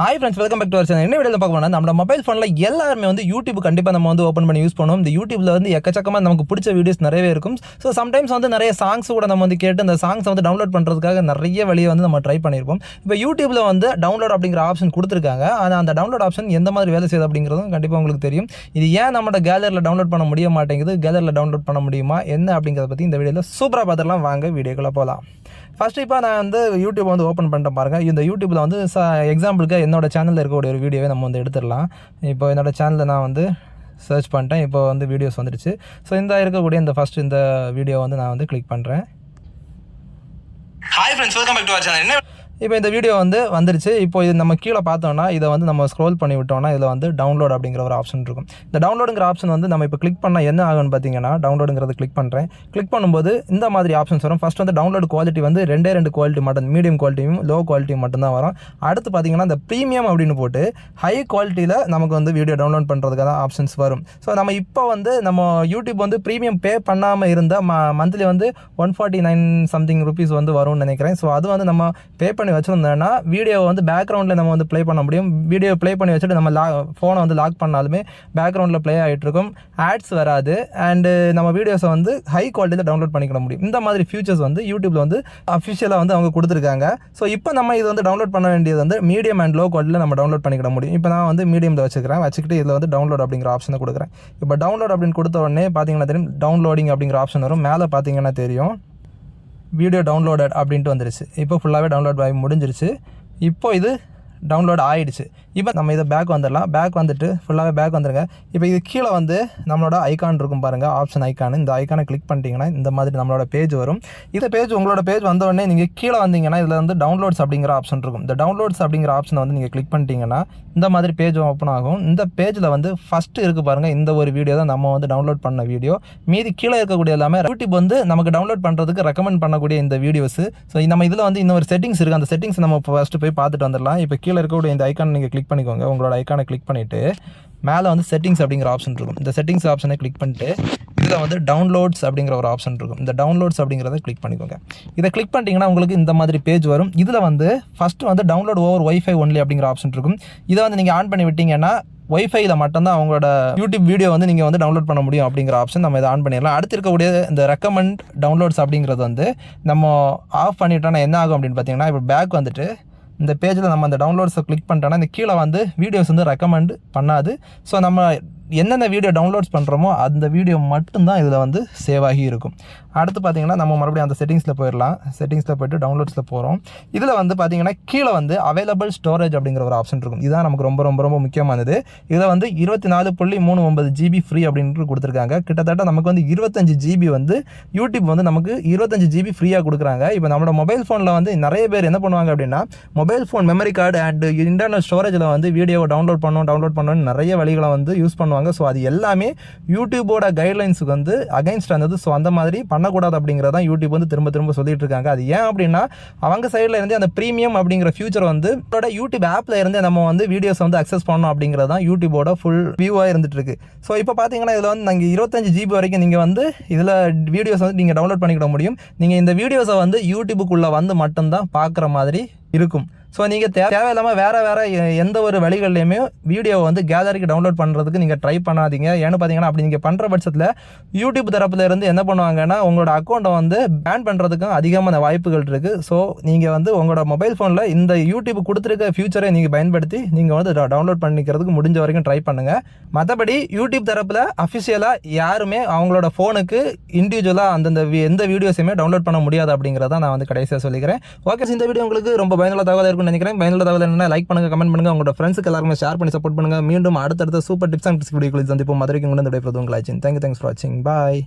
Hi friends welcome back to our channel என்ன video பார்க்க போனால் நம்ம மொபைல் ஃபோனில் எல்லாருமே வந்து யூடியூப் கண்டிப்பாக நம்ம வந்து ஓப்பன் பண்ணி யூஸ் பண்ணுவோம். இந்த யூடியூப்ல வந்து எக்கச்சக்கமாக நமக்கு பிடிச்ச வீடியோஸ் நிறையவே இருக்கும். ஸோ சம்டைம்ஸ் வந்து நிறைய சாங்ஸ் கூட நம்ம வந்து கேட்டு அந்த சாங்ஸ் வந்து டவுன்லோட் பண்ணுறதுக்காக நிறைய வழியை வந்து நம்ம ட்ரை பண்ணியிருப்போம் இப்போ யூடியூப்ல வந்து டவுன்லோட் அப்படிங்கிற ஆப்ஷன் கொடுத்துருக்காங்க. ஆனால் அந்த டவுன்லோட் ஆப்ஷன் எந்த மாதிரி வேலை செய்யுது அப்படிங்கிறதும் கண்டிப்பாக உங்களுக்கு தெரியும். இது ஏன் நம்மளோட கேலரியில் டவுன்லோட் பண்ண முடிய மாட்டேங்குது? கேலரியில் டவுன்லோட் பண்ண முடியுமா? என்ன அப்படிங்கிறத பற்றி இந்த வீடியோவில் சூப்பராக பார்த்துலாம் வாங்க வீடியோக்குள்ளே போகலாம் ஃபஸ்ட்டு இப்போ நான் வந்து யூடியூப் வந்து ஓப்பன் பண்ணிட்டேன் பாருங்க. இந்த யூடியூப்பில் வந்து ச எக்ஸாம்பிளுக்கு என்னோட சேனலில் இருக்கக்கூடிய ஒரு வீடியோவை நம்ம வந்து எடுத்துடலாம். இப்போ என்னோட சேனலில் நான் வந்து சர்ச் பண்ணிட்டேன். இப்போ வந்து வீடியோஸ் வந்துடுச்சு. ஸோ இந்த இருக்கக்கூடிய இந்த ஃபஸ்ட் இந்த வீடியோ வந்து நான் வந்து கிளிக் பண்ணுறேன் hi friends welcome back to our channel என்ன இப்போ இந்த வீடியோ வந்து வந்துருச்சு. இப்போ இது நம்ம கீழே பார்த்தோம்னா இதை வந்து நம்ம ஸ்க்ரோல் பண்ணி விட்டோம்னா இதில் வந்து டவுன்லோட் அப்படிங்கிற ஒரு ஆப்ஷன் இருக்கும். இந்த டவுன்லோடுங்கிற ஆப்ஷன் வந்து நம்ம இப்போ கிளிக் பண்ணால் என்ன ஆகும்னு பார்த்தீங்கன்னா டவுன்லோடுங்கிறது கிளிக் பண்ணுறேன் கிளிக் பண்ணும்போது இந்த மாதிரி ஆப்ஷன்ஸ் வரும். ஃபர்ஸ்ட் வந்து டவுன்லோட் குவாலிட்டி வந்து ரெண்டே ரெண்டு குவாலிட்டி மட்டும் மீடியம் குவாலிட்டியும் லோ குவாலிட்டியும் மட்டும்தான் வரும். அடுத்து பார்த்தீங்கன்னா இந்த ப்ரீமியம் அப்படின்னு போட்டு ஹை குவாலிட்டியில் நமக்கு வந்து வீடியோ டவுன்லோட் பண்ணுறதுக்கான ஆப்ஷன்ஸ் வரும். ஸோ நம்ம இப்போ வந்து நம்ம யூடியூப் வந்து ப்ரீமியம் பே பண்ணாமல் இருந்தால் ம மந்த்லி வந்து one forty nine something rupees வந்து வரும்னு நினைக்கிறேன். ஸோ அது வந்து நம்ம பே பண்ணி வச்சுருந்தோம்னா வீடியோவை வந்து பேக்ரவுண்டில் நம்ம வந்து ப்ளே பண்ண முடியும். வீடியோ ப்ளே பண்ணி வச்சுட்டு நம்ம லா ஃபோனை வந்து லாக் பண்ணாலுமே பேக்ரவுண்டில் ப்ளே ஆகிட்டுருக்கும் ஆட்ஸ் வராது. அண்டு நம்ம வீடியோஸை வந்து ஹை குவாலிட்டியில் டவுன்லோட் பண்ணிக்கிட முடியும். இந்த மாதிரி ஃபியூச்சர்ஸ் வந்து யூடியூப்பில் வந்து அஃபிஷியலாக வந்து அவங்க கொடுத்துருக்காங்க. ஸோ இப்போ நம்ம இது வந்து டவுன்லோட் பண்ண வேண்டியது வந்து மீடியம் அண்ட் லோ குவாலிட்டியில் நம்ம டவுன்லோட் பண்ணிக்கிட முடியும். இப்போ நான் வந்து மீடியமில் வச்சுக்கிறேன். வச்சுக்கிட்டு இதில் வந்து டவுன்லோட் அப்படிங்கிற ஆப்ஷனை கொடுக்குறேன். இப்போ டவுன்லோட் அப்படின்னு கொடுத்த உடனே பார்த்தீங்கன்னா தெரியும் டவுன்லோடிங் அப்படிங்கிற ஆப்ஷன் வரும். மேலே பார்த்தீங்கன்னா தெரியும். வீடியோ டவுன்லோடட் அப்படின்ட்டு வந்துருச்சு. இப்போ ஃபுல்லாகவே டவுன்லோட் ஆகி முடிஞ்சிருச்சு. இப்போ இது டவுன்லோட் ஆகிடுச்சு இப்போ நம்ம இதை பேக் வந்துடலாம். பேக் வந்துட்டு ஃபுல்லாகவே பேக் வந்துருங்க. இப்போ இது கீழே வந்து நம்மளோட ஐக்கான் இருக்கும் பாருங்கள் ஆப்ஷன் ஐக்கான் இந்த ஐக்கானை கிளிக் பண்ணிட்டீங்கன்னா இந்த மாதிரி நம்மளோட பேஜ் வரும். இந்த பேஜ் உங்களோட பேஜ் வந்த உடனே நீங்கள் கீழே வந்தீங்கன்னா இதில் வந்து டவுன்லோட்ஸ் அப்படிங்கிற ஆப்ஷன் இருக்கும். இந்த டவுன்லோட்ஸ் அப்படிங்கிற ஆப்ஷனை வந்து நீங்கள் கிளிக் பண்ணிட்டீங்கன்னா இந்த மாதிரி பேஜ் ஓப்பன் ஆகும். இந்த பேஜில் வந்து ஃபஸ்ட்டு இருக்குது பாருங்கள் இந்த ஒரு வீடியோ தான் நம்ம வந்து டவுன்லோட் பண்ண வீடியோ மீதி கீழே இருக்கக்கூடிய எல்லாமே யூடியூப் வந்து நமக்கு டவுன்லோட் பண்ணுறதுக்கு ரெக்கமெண்ட் பண்ணக்கூடிய இந்த வீடியோஸ் ஸோ நம்ம இதில் வந்து இன்னொரு செட்டிங்ஸ் இருக்குது அந்த செட்டிங்ஸ் நம்ம ஃபஸ்ட்டு போய் பார்த்துட்டு வந்துடலாம். இப்போ கீழே இருக்கக்கூடிய இந்த ஐக்கான் நீங்கள் கிளிக் பண்ணிக்கோங்க. உங்களோட ஐக்கானை கிளிக் பண்ணிவிட்டு மேலே வந்து செட்டிங்ஸ் அப்படிங்கிற ஆப்ஷன் இருக்கும். இந்த செட்டிங்ஸ் ஆப்ஷனை கிளிக் பண்ணிட்டு இதில் வந்து டவுன்லோட்ஸ் அப்படிங்கிற ஒரு ஆப்ஷன் இருக்கும். இந்த டவுன்லோட்ஸ் அப்படிங்கிறத கிளிக் பண்ணிக்கோங்க. இதை கிளிக் பண்ணிட்டீங்கன்னா உங்களுக்கு இந்த மாதிரி பேஜ் வரும். இதில் வந்து ஃபஸ்ட்டு வந்து டவுன்லோட் ஓவர் ஒய்ஃபை ஒன்லி அப்படிங்கிற ஆப்ஷன் இருக்கும். இதை வந்து நீங்கள் ஆன் பண்ணி விட்டீங்கன்னா ஒய்ஃபைல மட்டும்தான் அவங்களோட யூடியூப் வீடியோ வந்து நீங்கள் வந்து டவுன்லோட் பண்ண முடியும் அப்படிங்கிற ஆப்ஷன் நம்ம இதை ஆன் பண்ணிடலாம். அடுத்து இருக்கக்கூடிய இந்த ரெக்கமெண்ட் டவுன்லோட்ஸ் அப்படிங்கிறது வந்து நம்ம ஆஃப் பண்ணிட்டோன்னா என்ன ஆகும் அப்படின்னு பார்த்தீங்கன்னா இப்போ பேக் வந்துட்டு இந்த பேஜில் நம்ம அந்த டவுன்லோட்ஸை கிளிக் பண்ணிட்டோன்னா இந்த கீழே வந்து வீடியோஸ் வந்து ரெக்கமெண்ட் பண்ணாது. ஸோ நம்ம என்னென்ன வீடியோ டவுன்லோட்ஸ் பண்ணுறோமோ அந்த வீடியோ மட்டும்தான் இதில் வந்து சேவ் ஆகி இருக்கும். அடுத்து பார்த்தீங்கன்னா நம்ம மறுபடியும் அந்த செட்டிங்ஸில் போயிடலாம். செட்டிங்ஸில் போயிட்டு டவுன்லோட்ஸில் போகிறோம் இதில் வந்து பார்த்தீங்கன்னா கீழே வந்து அவைலபிள் ஸ்டோரேஜ் அப்படிங்கிற ஒரு ஆப்ஷன் இருக்கும். இதுதான் நமக்கு ரொம்ப ரொம்ப ரொம்ப முக்கியமானது. இதில் வந்து இருபத்தி நாலு புள்ளி மூணு ஒன்பது ஜிபி ஃப்ரீ அப்படின்ட்டு கொடுத்துருக்காங்க. கிட்டத்தட்ட நமக்கு வந்து இருபத்தஞ்சு ஜிபி வந்து யூடியூப் வந்து நமக்கு இருபத்தஞ்சு ஜிபி ஃப்ரீயாக கொடுக்குறாங்க. இப்போ நம்மளோட மொபைல் ஃபோனில் வந்து நிறைய பேர் என்ன பண்ணுவாங்க அப்படின்னா mobile phone memory card and internal ஸ்டோரேஜில் வந்து வீடியோவை டவுன்லோட் பண்ணணும் டவுன்லோட் பண்ணணும்னு நிறைய வழிகளை வந்து யூஸ் பண்ணுவாங்க. ஸோ அது எல்லாமே யூடியூபோட கைட்லைன்ஸுக்கு வந்து அகைன்ஸ்ட் வந்தது. ஸோ அந்த மாதிரி பண்ணக்கூடாது அப்படிங்கிறதான் யூடியூப் வந்து திரும்ப திரும்ப சொல்லிட்டு இருக்காங்க. அது ஏன் அப்படின்னா அவங்க சைடில் இருந்து அந்த ப்ரீமியம் அப்படிங்கிற ஃபியூச்சர் வந்து இதோட யூடியூப் ஆப்பில் இருந்து நம்ம வந்து வீடியோஸ் வந்து அக்சஸ் பண்ணணும் அப்படிங்கிறது தான் யூடியூபோட ஃபுல் வியூவாக இருந்துட்டு இருக்கு ஸோ இப்போ பார்த்தீங்கன்னா இதில் வந்து நாங்கள் இருபத்தஞ்சு ஜிபி வரைக்கும் நீங்கள் வந்து இதில் வீடியோஸ் வந்து நீங்கள் டவுன்லோட் பண்ணிக்கிட முடியும். நீங்கள் இந்த வீடியோஸை வந்து யூடியூபுக்குள்ளே வந்து மட்டும்தான் பார்க்குற மாதிரி இருக்கும். ஸோ நீங்கள் தே தேவையில்லாமல் வேறு வேறு எந்த ஒரு வழிகள்லையுமே வீடியோவை வந்து கேலரிக்கு டவுன்லோட் பண்ணுறதுக்கு நீங்கள் ட்ரை பண்ணாதீங்க. ஏன்னு பார்த்தீங்கன்னா அப்படி நீங்கள் பண்ணுற பட்சத்தில் யூடியூப் தரப்புலேருந்து என்ன பண்ணுவாங்கன்னா உங்களோட அக்கௌண்ட்டை வந்து பேன் பண்ணுறதுக்கும் அதிகமான வாய்ப்புகள் இருக்குது ஸோ நீங்கள் வந்து உங்களோட மொபைல் ஃபோனில் இந்த யூடியூப் கொடுத்துருக்க ஃபியூச்சரை நீங்கள் பயன்படுத்தி நீங்கள் வந்து டவுன்லோட் பண்ணிக்கிறதுக்கு முடிஞ்ச வரைக்கும் ட்ரை பண்ணுங்கள் மற்றபடி யூடியூப் தரப்பில் அஃபிஷியலாக யாருமே அவங்களோட ஃபோனுக்கு இண்டிவிஜுவலாக அந்தந்த வி- எந்த வீடியோஸையுமே டவுன்லோட் பண்ண முடியாது அப்படிங்கிறத நான் வந்து கடைசியாக சொல்லிக்கிறேன். ஓகே இந்த வீடியோ உங்களுக்கு ரொம்ப பயனுள்ள தகவல் இருக்கும்னு நினைக்கிறேன். பயனுள்ள தகவல் என்ன லைக் பண்ணுங்க கமெண்ட் பண்ணுங்க. உங்களோட ஃப்ரெண்ட்ஸுக்கு எல்லாருமே ஷேர் பண்ணி சப்போர்ட் பண்ணுங்க. மீண்டும் அடுத்தடுத்த சூப்பர் டிப்ஸ் அண்ட் டிப்ஸ் வீடியோக்களில் சந்திப்போம். மதுரைக்கு கொண்டு வந்து விடைபெறுவது தேங்க்யூ தேங்க்ஸ் ஃபார் வாட்சிங் பாய்